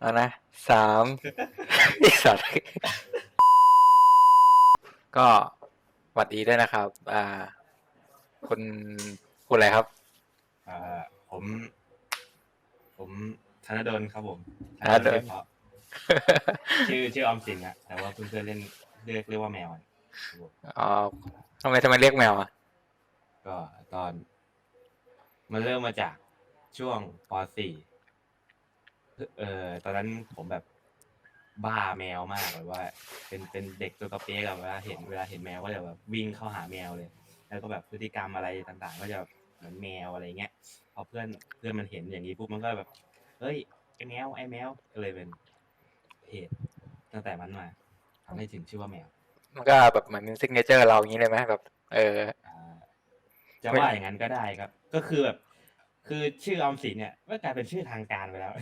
เอานะสามไอ้สัตว์ก็หวัดดีด้วยนะครับ อ่าคุณคุณอะไรครับ อ่าผม ผมธนดลครับผมธนดลเพราะชื่อชื่อออมสินอะแต่ว่าเพื่อนๆเล่นเรียกเรียกว่าแมวอะครับผมอ๋อทำไมทำไมเรียกแมวอะก็ตอน มันเริ่มมาจากช่วงป .4 เอ่อตอนนั้นผมแบบบ้าแมวมากแบบว่า เป็นเป็นเด็กตัวกระเปี๊ยกอะเวลาเห็นเวลาเห็นแมวก็จะแบบวิ่งเข้าหาแมวเลย แล้วก็แบบพฤติกรรมอะไรต่างๆ ก็จะเหมือนแมวอะไรเงี้ยพอเพื่อนเพื่อนมันเห็นอย่างนี้ปุ๊บมันก็แบบเฮ้ยไอแมวไอแมวก็เลยเป็นเพจตั้งแต่มันมาทำให้ถึงชื่อว่าแมว มันก็แบบเหมือนซิกเนเจอร์เราอย่างนี้เลยไหมแบบ เอออ่าจะว่าอย่างนั้นก็ได้ครับ ก็คือแบบคือชื่อออมสินเนี่ยก็กลายเป็นชื่อทางการไปแล้ว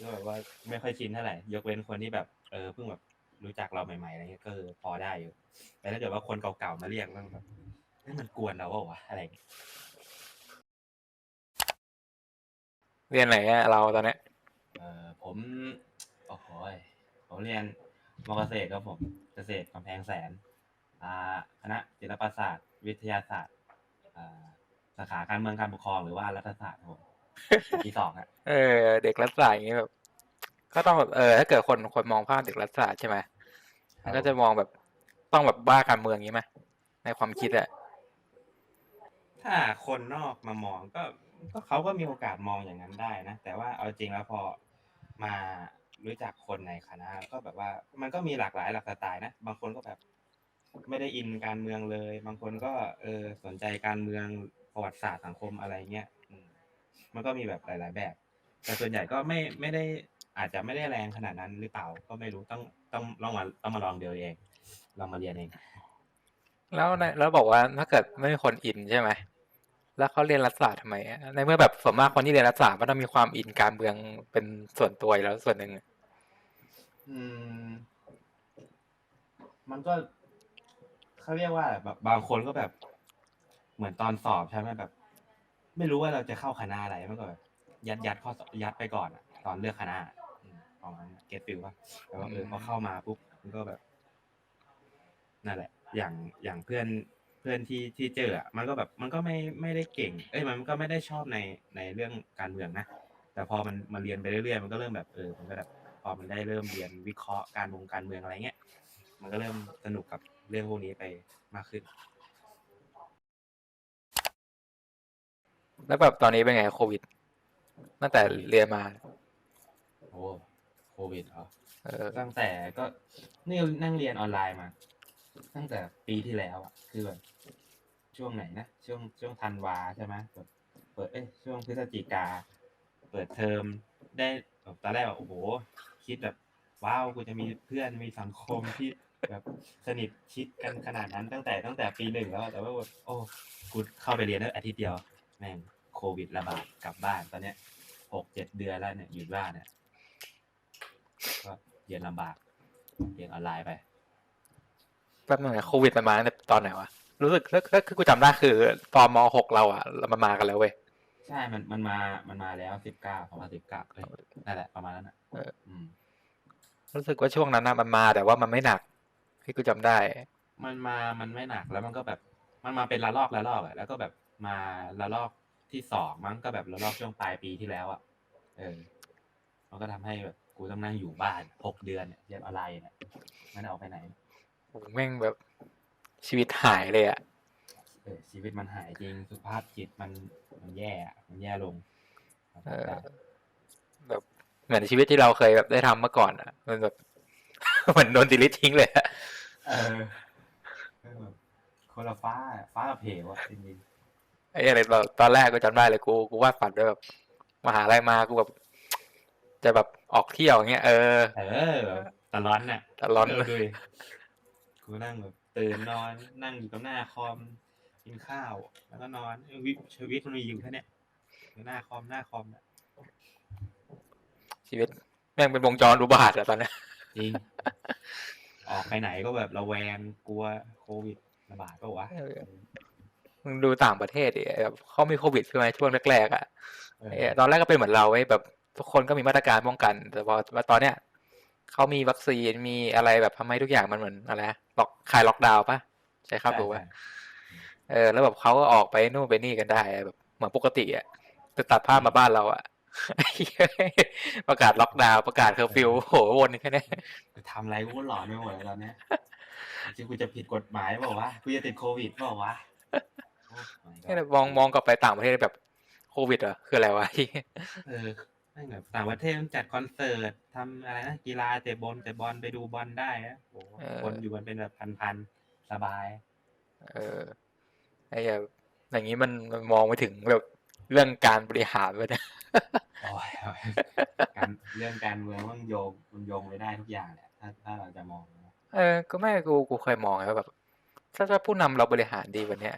แล้วก็แบบว่าไม่ค่อยชินเท่าไหร่ยกเว้นคนที่แบบเออเพิ่งแบบรู้จักเราใหม่ๆอะไรเงี้ยก็คือพอได้อยู่แต่ถ้าเกิดว่าคนเก่าๆมาเรียกมันแบบเฮ้ยมันกวนเราเปล่าวะอะไรอย่างเงี้ยเรียนไหนอะเราตอนเนี้ยเออผมโอ้โหยผมเรียนมเกษตรครับผมเกษตรกำแพงแสนอ่าคณะศิลปศาสตร์ วิทยาศาสตร์อ่าสาขาการเมืองการปกครองหรือว่ารัฐศาสตร์ครับผม ปีสองฮะเออ เด็กรัฐศาสตร์อย่างนี้แบบ ก็ต้องแบบเออถ้าเกิดคนคนมองภาพเด็กรัฐศาสตร์ใช่ไหมมันก็จะมองแบบต้องแบบบ้าการเมืองอย่างนี้ไหมในความคิดอะถ้าคนนอกมามองก็ก็เขาก็มีโอกาสมองอย่างนั้นได้นะ แต่ว่าเอาจริงแล้วพอมารู้จักคนในคณะก็แบบว่า มันก็มีหลากหลายหลากสไตล์นะ บางคนก็แบบไม่ได้อินการเมืองเลย บางคนก็เออสนใจการเมืองประวัติศาสตร์สังคมอะไรเงี้ยอื มมันก็มีแบบหลาย ๆ แบบ แต่ส่วนใหญ่ก็ไม่ไม่ได้อาจจะไม่ได้แรงขนาดนั้นหรือเปล่าก็ไม่รู้ต้องต้องลองมาต้องมาลองเดียวเองลองมาเรียนเอง แล้วในแล้วบอกว่าถ้าเกิดไม่มีคนอินใช่ไหมแล้วเขาเรียนรัฐศาสตร์ทำไมอะในเมื่อแบบส่วนมากคนที่เรียนรัฐศาสตร์มันต้องมีความอินการเมืองเป็นส่วนตัวอยู่แล้วส่วนหนึ่งอืม มันก็เขาเรียกว่าแบบบางคนก็แบบ เหมือนตอนสอบใช่ไหมแบบ ไม่รู้ว่าเราจะเข้าคณะอะไรมันก็แบบยัดยัดข้อสอบยัดไปก่อนอะตอนเลือกคณะอืมประมาณเก็ตฟิลว่าแต่ว่าเออพอเข้ามาปุ๊บมันก็แบบนั่นแหละ อย่างอย่างเพื่อนเพื่อนที่ที่เจออะมันก็แบบ มันก็ไม่ไม่ได้เก่ง เอ้ยมันก็ไม่ได้ชอบในในเรื่องการเมืองนะแต่พอมันมาเรียนไปเรื่อยๆมันก็เริ่มแบบเออมันก็แบบพอมันได้เริ่มเรียนวิเคราะห์การวงการเมืองอะไรเงี้ยมันก็เริ่มสนุกกับเรื่องพวกนี้ไปมากขึ้น แล้วแบบตอนนี้เป็นไงโควิด ตั้งแต่เรียนมา โอ้โควิดเหรอเออตั้งแต่ก็นี่นั่งเรียนออนไลน์มา ตั้งแต่ปีที่แล้วอะ คือแบบช่วงไหนนะช่วงช่วงธันวาใช่ไหมแบบเปิดเอ้ยช่วงพฤศจิกา เปิดเทอมได้แบบตอนแรกแบบโอ้โห คิดแบบว้าวกูจะมีเพื่อนมีสังคมที่แบบสนิทชิดกันขนาดนั้นตั้งแต่ตั้งแต่ปีหนึ่งแล้วอะแต่ว่าแบบโอ้กูเข้าไปเรียนได้อาทิตย์เดียว แม่งโควิดระบาดกลับบ้านตอนเนี้ยหกเจ็ดเดือนแล้วเนี่ยหยุดบ้านเนี่ยก็เรียนลำบากเรียนออนไลน์ไปแป๊บนึงนะโควิดมันมาตั้งแต่ตอนไหนวะรู้สึกถ้าถ้าคือกูจำได้คือตอนมหกเราอะมันมากันแล้วเว้ยใช่มันมันมามันมาแล้วสิบเก้าสองพันสิบเก้าเลยนั่นแหละประมาณนั้นอะเอออืมรู้สึกว่าช่วงนั้นนะมันมาแต่ว่ามันไม่หนักที่กูจำได้ มันมามันไม่หนักแล้วมันก็แบบ มันมาเป็นระลอกระลอกอะแล้วก็แบบ มาระลอกที่สองมั้งก็แบบระลอกช่วงปลายปีที่แล้วอะเออมันก็ทำให้แบบกูต้องนั่งอยู่บ้านหกเดือนเนี่ยเรียนออนไลน์เนี่ยไม่ได้ออกไปไหนโอ้โหแม่งแบบชีวิตหายเลยอะเออชีวิตมันหายจริงสุขภาพจิตมันมันแย่อะมันแย่ลงเออแบบเหมือนชีวิตที่เราเคยแบบได้ทำเมื่อก่อนอะมันแบบเหมือนโดนดิลิททิ้งเลยอะเออเออแบบคนละฟ้าอะฟ้ากับเหวอะจริง ไอ้อะไรแบบตอนแรกก็จำได้เลยกูกูวาดฝันด้วยแบบมหาลัยมากูแบบจะแบบออกเที่ยวอย่างเงี้ยเออๆเออแบบตะร้อนน่ะตะร้อนเดูดิกูนั่งแบบตื่นนอนนั่งอยู่กับหน้าคอมกินข้าว แล้วก็นอนเออวิชีวิตมันมีอยู่แค่เนี้ยอยู่หน้าคอมหน้าคอมน่ะชีวิตแม่งเป็นวงจรอุบาทอะตอนเนี้ยจริง ออกไปไหนก็แบบระแวงกลัวโควิดระบาดก็วะเออ มึงดูต่างประเทศดิแบบเขามีโควิดใช่ไหมช่วงแรกๆอะเออเออตอนแรกก็เป็นเหมือนเราเว้ยแบบทุกคนก็มีมาตรการป้องกัน แต่พอว่าตอนเนี้ยเขามีวัคซีนมีอะไรแบบทำให้ทุกอย่างมันเหมือนอะไรนะล็อกคลายล็อกดาวน์ปะใช่ครับถูกปะใช่เออ แล้วแบบเขาก็ออกไปนู่นไปนี่กันได้อะแบบเหมือนปกติอะแต่ตัดภาพมาบ้านเราอะประกาศล็อกดาวน์ประกาศเคอร์ฟิวโหวนแค่นี้จะทำอะไรกูก็หลอนไปหมดแล้วตอนเนี้ยจริงกูจะผิดกฎหมายเปล่าวะกูจะติดโควิดเปล่าวะ โอ้ my god นี่มองมองกลับไปต่างประเทศแบบโควิดเหรอคืออะไรวะเออไม่งแบบต่างประเทศมันจัดคอนเสิร์ตทำอะไรนะกีฬาเตะบอลเตะบอลไปดูบอลได้อะโอ้โหเออคนอยู่กันเป็นแบบพันๆสบาย เออไอ้แบบอย่างนี้มันมันมองไปถึงแบบเรื่องการบริหารไปนะโอ้ยโอ้ยการเรื่องการเมืองมันโยงมันโยงไปได้ทุกอย่างแหละถ้าถ้าเราจะมองนะเออ ก็ไม่กูกูเคยมองไงว่าแบบ ถ้าถ้าผู้นำเราบริหารดีกว่าเนี้ย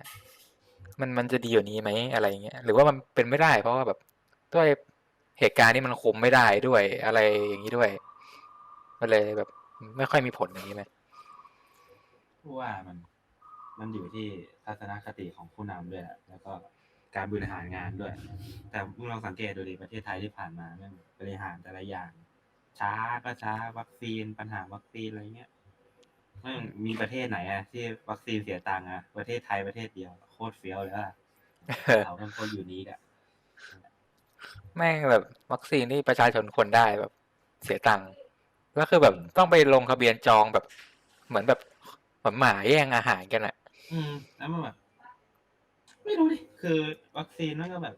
มันมันจะดีกว่านี้ไหมอะไรเงี้ยหรือว่ามันเป็นไม่ได้ เพราะว่าแบบด้วยเหตุการณ์นี้มันคุมไม่ได้ด้วยอะไรอย่างนี้ด้วยมันเลยแบบ ไม่ค่อยมีผลอย่างนี้ไหมเพราะว่ามัน มันอยู่ที่ทัศนคติของผู้นำด้วยแหละแล้วก็การบริหารงานด้วย แต่มึงลองสังเกตดูดิประเทศไทยที่ผ่านมาแม่งบริหารแต่ละอย่าง ช้าก็ช้าวัคซีนปัญหาวัคซีนอะไรเงี้ย แม่งมีประเทศไหนอะที่วัคซีนเสียตังค์อะประเทศไทยประเทศเดียว โคตรเฟี้ยวเลยอะเราเป็นคนอยู่นี้อะแม่งแบบวัคซีนที่ประชาชนคนได้แบบเสียตังค์แล้วคือแบบต้องไปลงทะเบียนจองแบบ เหมือนแบบเหมือนหมาแย่งอาหารกันอะอืมแล้วมันแบบไม่รู้ดิคือวัคซีนมันก็แบบ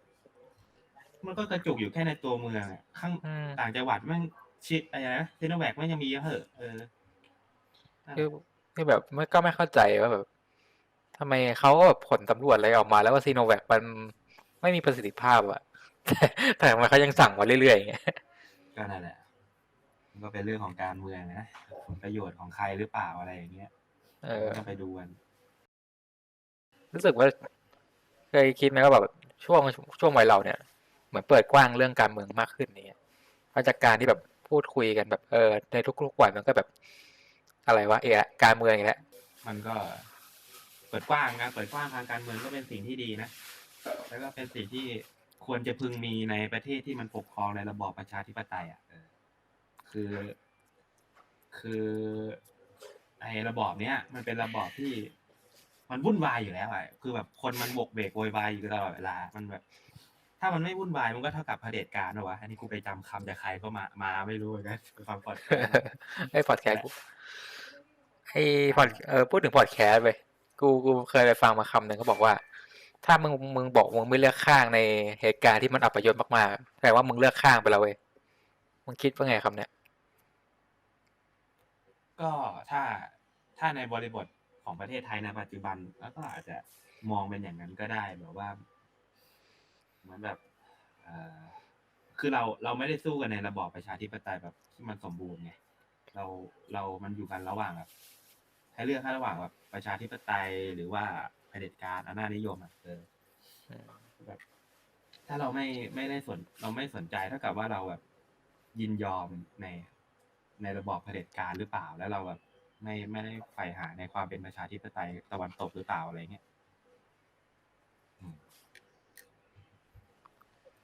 มันก็กระจุกอยู่แค่ในตัวเมืองอะข้างอืมต่างจังหวัดแม่งชิดอะไรนะซีโนแวคแม่งยังมีเยอะเหอะเออนั่นแห คือละคือแบบไม่ก็ไม่เข้าใจว่าแบบทำไมเขาก็แบบผลสำรวจอะไรออกมา แล้วว่าซีโนแวคมันไม่มีประสิทธิภาพอะแต่แต่ทำไมเขายังสั่งมาเรื่อยๆอย่างเงี้ยก็นั่นแหละมันก็เป็นเรื่องของการเมืองนะผลประโยชน์ของใครหรือเปล่าอะไรอย่างเงี้ยเออก็ไปดูกันรู้สึกว่าเคยคิดไหมว่าแบบช่วงช่วงวัยเราเนี่ยเหมือนเปิดกว้างเรื่องการเมืองมากขึ้นเนี่ยมาจากการที่แบบพูดคุยกันแบบเออในทุกๆวันมันก็แบบ อะไรวะเอะการเมืองอีกแล้วมันก็เปิดกว้างนะเปิดกว้างทางการเมืองก็เป็นสิ่งที่ดีนะแล้วก็เป็นสิ่งที่ควรจะพึงมีในประเทศที่มันปกครองในระบอบประชาธิปไตยอะคือ คือไอ้ระบอบเนี้ยมันเป็นระบอบที่ มันวุ่นวายอยู่แล้วอะคือแบบคนมันบกเบกโวยวายอยู่ตลอดเวลา มันแบบ ถ้ามันไม่วุ่นวายมันก็เท่ากับเผด็จการนะวะอันนี้กูไปจำคำจากใครก็มามาไม่รู้เหมือนกันฟังพอดแคสต์ไอ้พอดแคสต์กูไอ้พอดเออพูดถึงพอดแคสต์ไปกูกูเคยไปฟังมาคำหนึ่งเขาบอกว่า ถ้ามึงมึงบอกมึงไม่เลือกข้างในเหตุการณ์ที่มันอัปยศมากๆแปลว่ามึงเลือกข้างไปแล้วเว้ยมึงคิดว่าไงคำเนี้ยก็ถ้าถ้าในบริบทของประเทศไทยในปัจจุบัน แล้วก็อาจจะมองเป็นอย่างนั้นก็ได้แบบว่า เหมือนแบบคือเราเราไม่ได้สู้กันในระบอบประชาธิปไตยแบบที่มันสมบูรณ์ไงเราเรามันอยู่กันระหว่างแบบให้เลือกให้ระหว่างแบบประชาธิปไตยหรือว่าเผด็จการอำนาจนิยมอะเออแบบถ้าเราไม่ไม่ได้สนเราไม่สนใจเท่ากับว่าเราแบบยินยอมในในระบอบเผด็จการหรือเปล่า แล้วเราแบบไม่ไม่ได้ใฝ่หาในความเป็นประชาธิปไตยตะวันตกหรือเปล่าอะไรเงี้ยอืม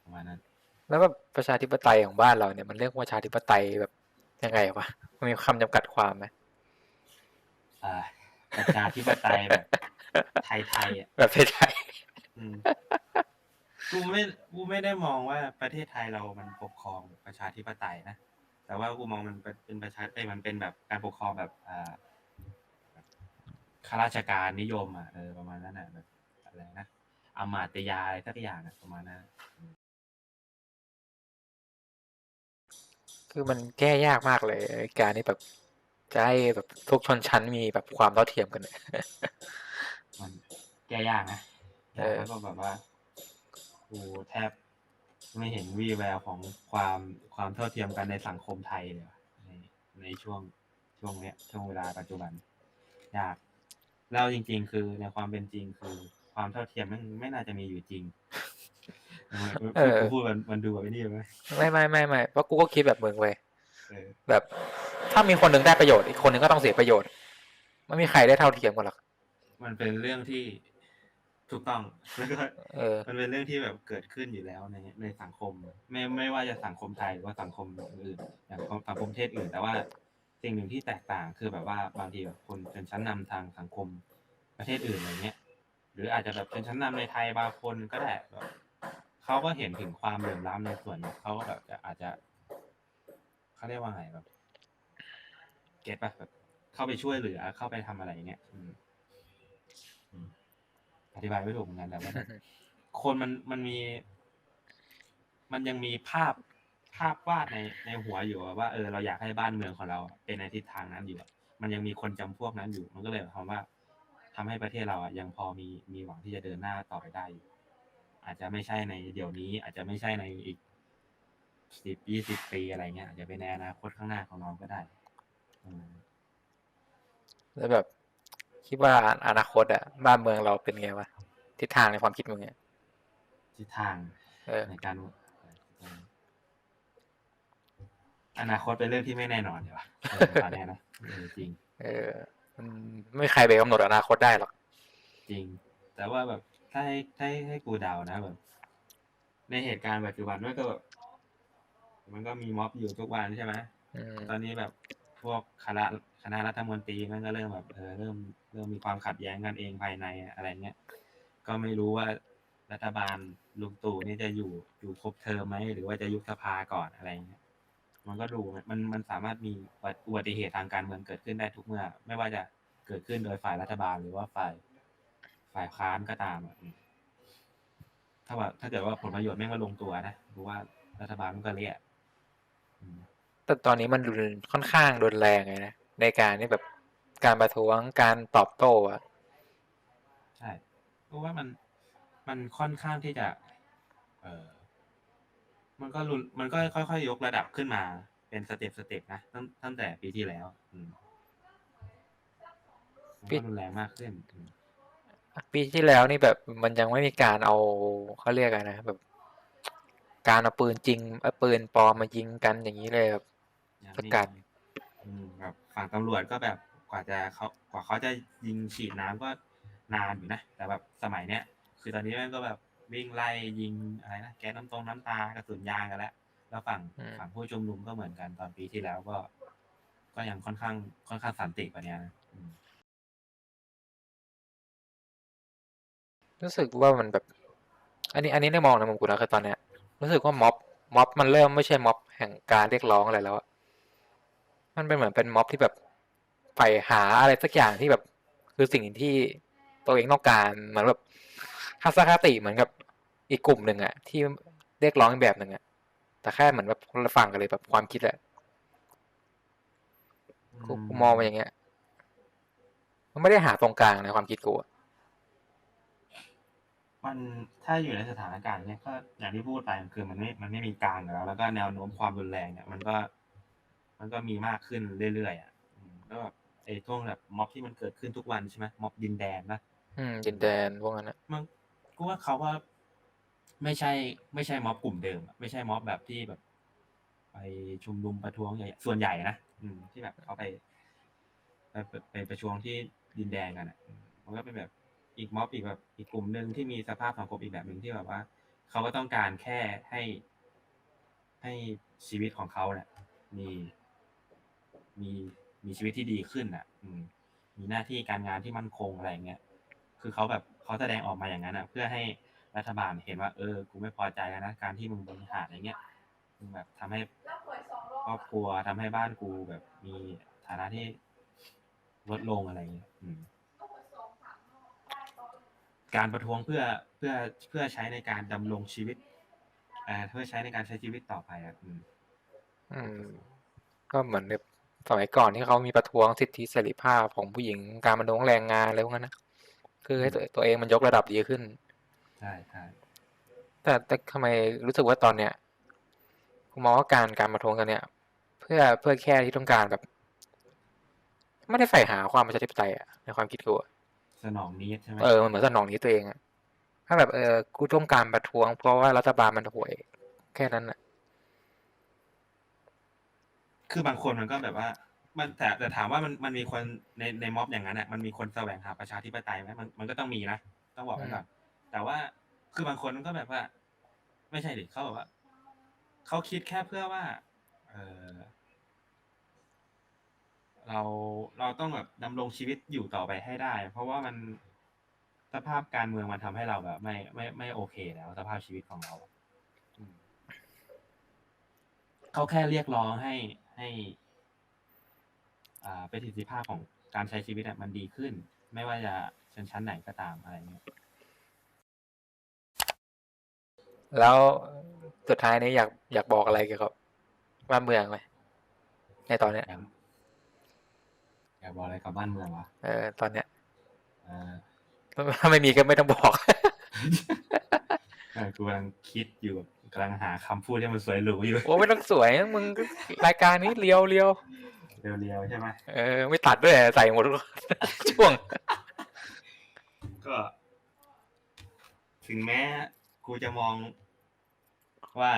ประมาณนั้น แล้วแบบประชาธิปไตยของบ้านเราเนี่ยมันเรียกว่าประชาธิปไตยแบบยังไงวะมันมีคำจำกัดความไหมอ่าประชาธิปไตยแบบไทยๆอะแบบไทยอืมกูไม่กูไม่ได้มองว่าประเทศไทยเรามันปกครองประชาธิปไตยนะแต่ว่ากูมองมันเป็นประชาเอ้ยมันเป็นแบบการปกครองแบบอ่าแบบข้าราชการนิยมอะเออประมาณนั้นอะแบบอะไรนะอามาตยาอะไรสักอย่างอะประมาณนั้น คือมันแก้ยากมากเลยไอ้การที่แบบจะให้แบบทุกชนชั้นมีแบบความเท่าเทียมกันเนี่ยมันแก้ยากนะเออแล้วก็แบบว่ากูแทบไม่เห็นวี่แววของความความเท่าเทียมกันในสังคมไทยเลยว่ะในในช่วงช่วงเนี้ยช่วงเวลาปัจจุบันยากแล้วจริง ๆ คือในความเป็นจริงคือ ความเท่าเทียมมันไม่น่าจะมีอยู่จริง เออกูพูดมันมันดูแบบไอ้นี่ไหมไม่ไม่ไม่ไม่เพราะกูก็คิดแบบมึงเว้ยเออแบบ ถ้ามีคนหนึ่งได้ประโยชน์อีกคนหนึ่งก็ต้องเสียประโยชน์ไม่มีใครได้เท่าเทียมกันหรอกมันเป็นเรื่องที่ถูกต้องแล้วก็เออมันเป็นเรื่องที่แบบเกิดขึ้นอยู่แล้วในในสังคม ไม่ไม่ว่าจะสังคมไทยหรือว่าสังคมอื่นอย่างสังคมประเทศอื่น แต่ว่าสิ่งหนึ่งที่แตกต่างคือแบบว่าบางทีแบบคนชนชั้นนำทางสังคมประเทศอื่นอะไรเงี้ย หรืออาจจะแบบชนชั้นนำในไทยบางคนก็ได้แบบ เขาก็เห็นถึงความเหลื่อมล้ำในส่วนนี้เขาก็แบบจะอาจจะเขาเรียกว่าไงแบบ เก็ตปะแบบเข้าไปช่วยเหลือเข้าไปทำอะไรเงี้ยอืมอืมอธิบายไม่ถูกเหมือนกันแต่ว่าคนมันมันมี มันยังมีภาพภาพวาดในในหัวอยู่อะว่าเออเราอยากให้บ้านเมืองของเราเป็นในทิศทางนั้นอยู่อะมันยังมีคนจำพวกนั้นอยู่ มันก็เลยหมายความว่าทำให้ประเทศเราอะยังพอมีมีหวังที่จะเดินหน้าต่อไปได้อยู่ อาจจะไม่ใช่ในเดี๋ยวนี้ อาจจะไม่ใช่ในอีกสิบยี่สิบปีอะไรเงี้ยอาจจะเป็นในอนาคตข้างหน้าของน้องก็ได้อืมแล้วแบบ คิดว่าอนาคตอะบ้านเมืองเราเป็นไงวะทิศทางในความคิดมึงเนี่ยทิศทางเออในการอนาคตเป็นเรื่องที่ไม่แน่นอนเดี๋ยวะเออตอนเนี้ยนะเออจริง เออ มันไม่มีใครไปกำหนดอนาคตได้หรอก จริง แต่ว่าแบบ ถ้าให้ถ้าให้ให้กูเดานะแบบ ในเหตุการณ์ปัจจุบันมันก็แบบมันก็มีม็อบอยู่ทุกวันใช่ไหมอืมตอนนี้แบบพวกคณะคณะรัฐมนตรีมันก็เริ่มแบบเออเริ่มเริ่มมีความขัดแย้งกันเองภายในอะไรเงี้ยก็ไม่รู้ว่ารัฐบาลลุงตู่นี่จะอยู่อยู่ครบเทอมไหมหรือว่าจะยุบสภาก่อนอะไรเงี้ยมันก็ดูมันมันสามารถมีอุบัติเหตุทางการเมืองเกิดขึ้นได้ทุกเมื่อ ไม่ว่าจะเกิดขึ้นโดยฝ่ายรัฐบาลหรือว่าฝ่าย ฝ่ายค้านก็ตามอะอืมถ้าว่าถ้าเกิดว่าผลประโยชน์แม่งก็ลงตัวนะหรือว่ารัฐบาลมันก็เละอืมแต่ตอนนี้มันรุนค่อนข้างรุนแรงไงนะในการที่แบบการประท้วงการตอบโต้อะใช่เพราะว่ามันมันค่อนข้างที่จะ เออมันก็รุนมันก็ค่อยๆยกระดับขึ้นมา เป็นสเต็ปสเต็ปนะตั้งตั้งแต่ปีที่แล้ว อืมมันก็รุนแรงมากขึ้นอืม ปีที่แล้วนี่แบบมันยังไม่มีการเอาเขาเรียกอะไรนะแบบ การเอาปืนจริงเอาปืนปลอมมายิงกันอย่างนี้เลยแบบอย่างสนี้กัดอืมแบบฝั่งตำรวจก็แบบกว่าจะเขากว่าเขาจะยิงฉีดน้ำก็นานอยู่นะ แต่แบบสมัยเนี้ยคือตอนนี้มันก็แบบวิ่งไล่ยิงอะไรนะแก๊สน้ำตรงน้ำตากระสุนยางกันแล้วแล้วฝั่งอืม ฝั่งผู้ชุมนุมก็เหมือนกันตอนปีที่แล้วก็ ก็ยังค่อนข้างค่อนข้างสันติกว่านี้นะอืม รู้สึกว่ามันแบบ อันนี้อันนี้ได้มองในมุมกูนะคือตอนเนี้ย รู้สึกว่าม็อบม็อบมันเริ่มไม่ใช่ม็อบแห่งการเรียกร้องอะไรแล้วอะมันเป็นเหมือนเป็นม็อบที่แบบใฝ่หาอะไรสักอย่างที่แบบ คือสิ่งที่ตัวเองต้องการเหมือนแบบทัศนคติเหมือนกับอีกกลุ่มหนึ่งอะที่เรียกร้องอีกแบบหนึ่งอะแต่แค่เหมือนแบบคนละฝั่งกันเลยแบบความคิดอะกูกูมองมาอย่างเงี้ย มันไม่ได้หาตรงกลางในความคิดกูอะ มันถ้าอยู่ในสถานการณ์เนี้ยก็อย่างที่พูดไปมันคือมันไม่มันไม่มีกลางอยู่แล้ว แล้วก็แนวโน้มความรุนแรงเนี่ยมันก็ มันก็มีมากขึ้นเรื่อยๆอะอืมแล้วแบบไอ้ช่วงแบบม็อบที่มันเกิดขึ้นทุกวันใช่ไหมม็อบดินแดนนะ อืมดินแดนพวกนั้นอะมันกูว่าเขาว่าไม่ใช่ ไม่ใช่ม็อบกลุ่มเดิมอะไม่ใช่ม็อบแบบที่แบบ ไปชุมนุมประท้วงใหญ่ส่วนใหญ่นะอืมที่แบบเขาไปไปไปไปประท้วงที่ดินแดงกันอะอืมมันก็เป็นแบบ อีกม็อบอีกแบบอีกกลุ่มหนึ่งที่มีสภาพสังคมอีกแบบหนึ่งที่แบบว่า เขาก็ต้องการแค่ให้ให้ชีวิตของเขาเนี่ยมีมีมีชีวิตที่ดีขึ้นอะ อืม มีหน้าที่การงานที่มั่นคงอะไรเงี้ยคือเขาแบบเขาแสดงออกมาอย่างนั้นอะ เพื่อให้รัฐบาลเห็นว่า เออกูไม่พอใจแล้วนะการที่มึงบริหารอย่างเงี้ยมึงแบบทำให้ครอบครัวทำให้บ้านกูแบบมีฐานะที่ลดลงอะไรอย่างเงี้ยอืม การประท้วงเพื่อเพื่อเพื่อใช้ในการดำรงชีวิตเอ่อเพื่อใช้ในการใช้ชีวิตต่อไปอะอืมอืม ก็เหมือนแบบสมัยก่อนที่เขามีประท้วงสิทธิเสรีภาพของผู้หญิงการประท้วงแรงงานอะไรพวกนั้นนะคือให้ตัวตัวเองมันยกระดับดีขึ้น ใช่ใช่แต่แต่ทำไมรู้สึกว่าตอนเนี้ยผมมองว่าการการประท้วงกันเนี่ยเพื่อเพื่อแค่ที่ต้องการแบบ ไม่ได้ใฝ่หาความประชาธิปไตยอะในความคิดกูอะ สนองนี้ใช่ไหมเออมันเหมือนสนองนี้ตัวเองอะถ้าแบบเออกูต้องการประท้วง เพราะว่ารัฐบาลมันห่วย แค่นั้นอะคือบางคนมันก็แบบว่า มันแต่แต่ถามว่ามันมันมีคนในในม็อบอย่างนั้นอะมันมีคนแสวงหาประชาธิปไตยไหมมันมันก็ต้องมีนะต้องบอกไว้ก่อนแต่ว่าคือบางคนมันก็แบบว่า ไม่ใช่ดิเขาแบบว่าเขาคิดแค่เพื่อว่า เออ เราเราต้องแบบดำรงชีวิตอยู่ต่อไปให้ได้ เพราะว่ามันสภาพการเมืองมันทำให้เราแบบ ไม่ไม่ไม่โอเคแล้ว สภาพชีวิตของเราอืมเขาแค่เรียกร้องให้ให้อ่าประสิทธิภาพของการใช้ชีวิตอะมันดีขึ้น ไม่ว่าจะชนชั้นไหนก็ตามอะไรเงี้ยแล้วสุดท้ายนี้อยากอยากบอกอะไรเกี่ยวกับบ้านเมืองไหมในตอนเนี้ย อยากอยากบอกอะไรกับบ้านเมืองวะเออตอนเนี้ยเออถ้าไม่มีก็ไม่ต้องบอกเออกูกำลังคิดอยู่กำลังหาคำพูดที่มันสวยหรูอยู่โอ้ไม่ต้องสวยนะมึงก็รายการนี้เรียวเรียวเรียวๆใช่ไหมเออไม่ตัดด้วยใส่หมดทุกช่วง ก็ ถึงแม้กูจะมอง ว่า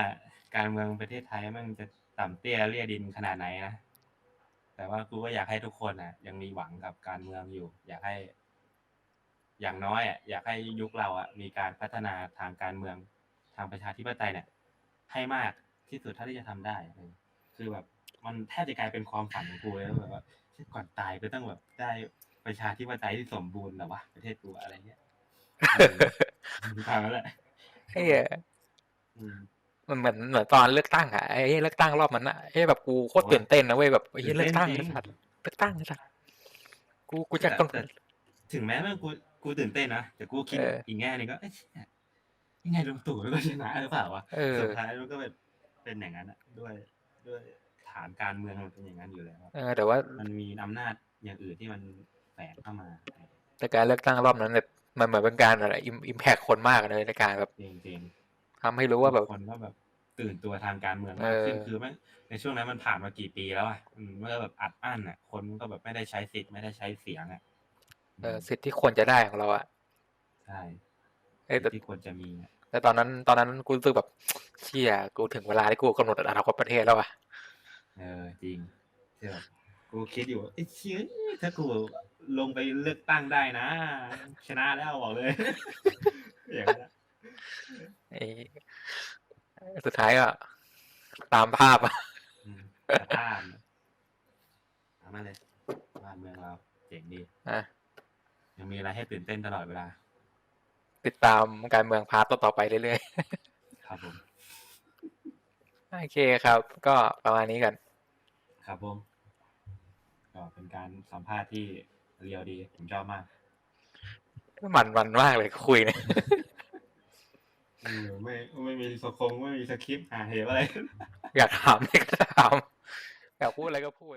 การเมืองประเทศไทยมันจะต่ำเตี้ยเลี่ยดินขนาดไหนนะ แต่ว่ากูก็อยากให้ทุกคนอะยังมีหวังกับการเมืองอยู่ อยากให้ อย่างน้อยอะอยากให้ยุคเราอะมีการพัฒนาทางการเมืองทางประชาธิปไตยเนี่ย ให้มากที่สุดเท่าที่จะทำได้เออคือแบบ มันแทบจะกลายเป็นความฝันของกูเลยว่าแบบว่าก่อนตายก็ต้องแบบได้ประชาธิปไตยที่สมบูรณ์แล้ววะประเทศกูอะไรเงี้ยเออตามนั้นแหละไอ้เหี้ยอื มมันเหมือนเหมือนตอนเลือกตั้งอะไอ้เหี้ยเลือกตั้งรอบมันอะไอ้แบบกูโคตรตื่นเต้นนะเว้ยแบบไอ้เหี้ยตื่เลือนกเต้นตั้งจริไอ้งสัตว์เลือกตั้งไอ้สัตว์กูกูจะต้องแต่ถึงแม้ว่ากูกูตื่นเต้นนะแต่กูคิดเอออีกแง่หนึงก็เอ๊ะยังไงลุงตู่มันก็ชนะหรือเปล่าวะเออสุดท้ายมันก็เป็นเป็นอย่างนั้นอะด้วยด้วยฐานการเมืองมันเป็นอย่างนั้นอยู่แล้วอะเออ แต่ว่ามันมีอำนาจอย่างอื่นที่มันแฝงเข้ามา แต่การเลือกตั้งรอบนั้นเนี่ยมันเหมือนเป็นการอะไรอิมแพคคนมากเลยในการแบบจริงจริง ทำให้รู้ว่าแบบคนก็แบบตื่นตัวทางการเมืองเอมากอขึ้นคือแม่งในช่วงนั้นมันผ่านมากี่ปีแล้วอะอืมเมื่อแบบอัดอั้นอะ คนก็แบบไม่ได้ใช้สิทธิ์ไม่ได้ใช้เสียงอะเออสิทธิ์ที่ควรจะได้ของเราอะใช่เอ้ยแต่ที่ควรจะมีอะแต่ตอนนั้นตอนนั้นกูรู้สึกแบบเชี่ยกูถึงเวลาที่กูกำหนดอนาคตประเทศแล้วอะเออจริงที่แบบกูคิดอยู่ว่าไอ้เชี่ยถ้ากูลงไปเลือกตั้งได้นะ ชนะแล้วบอกเลยอย่างนั้นอะไอ้ สุดท้ายก็ตามภาพอะอืมแต่บ้านทำมาเลยบ้านเมืองเราเจ๋งดีอะยังมีอะไรให้ตื่นเต้นตลอดเวลา ติดตามการเมืองพาร์ทต่อๆไปเรื่อยครับผมๆโอเคครับ ก็ประมาณนี้กัน ครับผม ก็เป็นการสัมภาษณ์ที่เรียวดี ผมชอบมาก มันมันมากเลยคุยเนี่ย เออไม่ไม่มีสคงไม่มีสคริปต์หาเหวอะไร อยากถามอะไรก็ถาม อยากพูดอะไรก็พูด